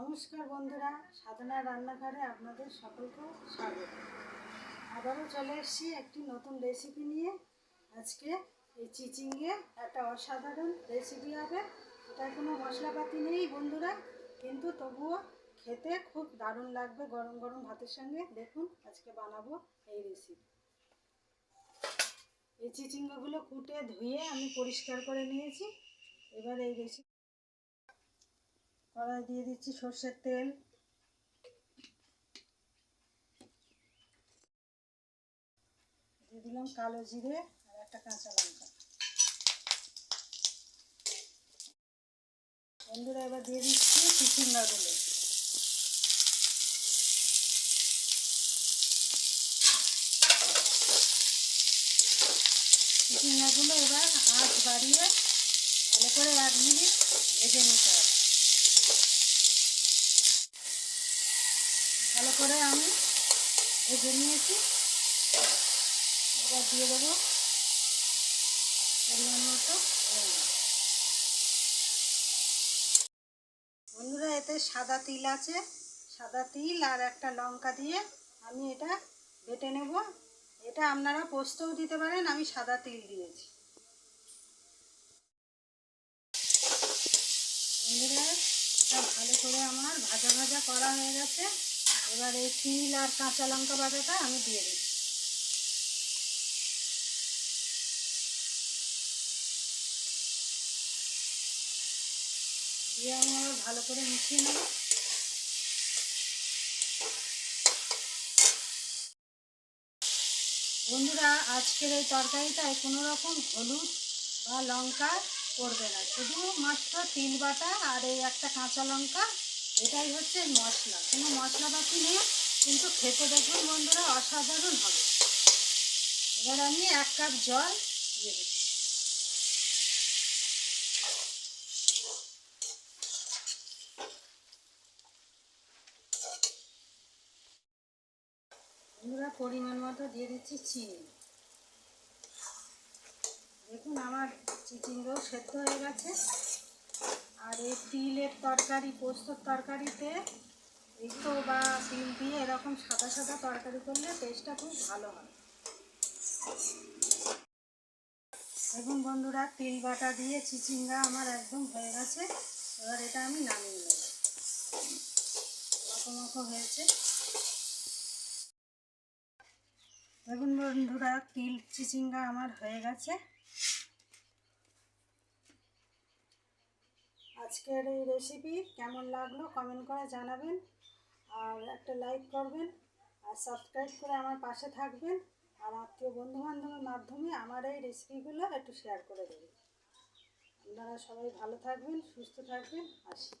নমস্কার বন্ধুরা সাধনা রান্নাঘরে আপনাদের সকলকে স্বাগত। আবারও চলে এসেছি একটি নতুন রেসিপি নিয়ে। আজকে এই চিচিঙ্গে একটা অসাধারণ রেসিপি হবে। এটা কোনো মশলাপাতি নেই বন্ধুরা, কিন্তু তবুও খেতে খুব দারুণ লাগবে গরম গরম ভাতের সঙ্গে। দেখুন, আজকে বানাবো এই রেসিপি এই চিচিঙ্গাগুলো কুটে ধুয়ে আমি পরিষ্কার করে নিয়েছি। এবার এই রেসিপি কড়াই দিয়ে দিচ্ছি সর্ষের তেল। দিয়ে দিলাম কালো জিরে আর একটা কাঁচা লঙ্কা। বন্ধুরা, এবার দিয়ে দিচ্ছি চিচিঙ্গাগুলো চিচিঙ্গাগুলো এবার আঁচ বাড়িয়ে ভালো করে এক মিনিট ভেজে নিতে হবে ভালো করে আমি ভেজে নিয়েছি। এবার দিয়ে দেবো মতো বন্ধুরা, এতে সাদা তিল আছে। সাদা তিল আর একটা লঙ্কা দিয়ে আমি এটা বেটে নেব। এটা আপনারা পোস্তও দিতে পারেন, আমি সাদা তিল দিয়েছি। বন্ধুরা, এটা ভালো করে আমার ভাজা ভাজা করা হয়ে গেছে। এবার এই তিল আর কাঁচা লঙ্কা বাটাটা আমি দিয়ে দিচ্ছি। দিয়ে আমি আবার ভালো করে মিশিয়ে নেব। বন্ধুরা, আজকের এই তরকারিটায় কোনো রকম হলুদ বা লঙ্কা পড়বে না। শুধু মাত্র তিল বাটা আর এই একটা কাঁচা লঙ্কা এটাই হচ্ছে মশলা। কোনো মশলাপাতি নেই, কিন্তু খেতে দেখুন বন্ধুরা, অসাধারণ হবে। এবার আমি এক কাপ জল দিয়ে দিচ্ছি। বন্ধুরা, পরিমাণ মতো দিয়ে দিচ্ছি চিনি। দেখুন, আমার চিচিঙ্গাও সেদ্ধ হয়ে গেছে। আর এই তিলের তরকারি পোস্তর তরকারিতে একটু বা তিল দিয়ে এরকম সাদা সাদা তরকারি করলে টেস্টটা খুব ভালো হয়। দেখুন বন্ধুরা, তিল বাটা দিয়ে চিচিঙ্গা আমার একদম হয়ে গেছে। এবার এটা আমি নামিয়ে নেব। মাখো হয়েছে। দেখুন বন্ধুরা, তিল, চিচিঙ্গা আমার হয়ে গেছে। আজকের এই রেসিপি কেমন লাগল কমেন্ট করে জানাবেন। আর একটা লাইক করবেন আর সাবস্ক্রাইব করে আমার পাশে থাকবেন। আর আত্মীয় বন্ধুবান্ধবের মাধ্যমে আমার এই রেসিপিগুলো একটু শেয়ার করে দেবেন। আপনারা সবাই ভালো থাকবেন, সুস্থ থাকবেন, আসি।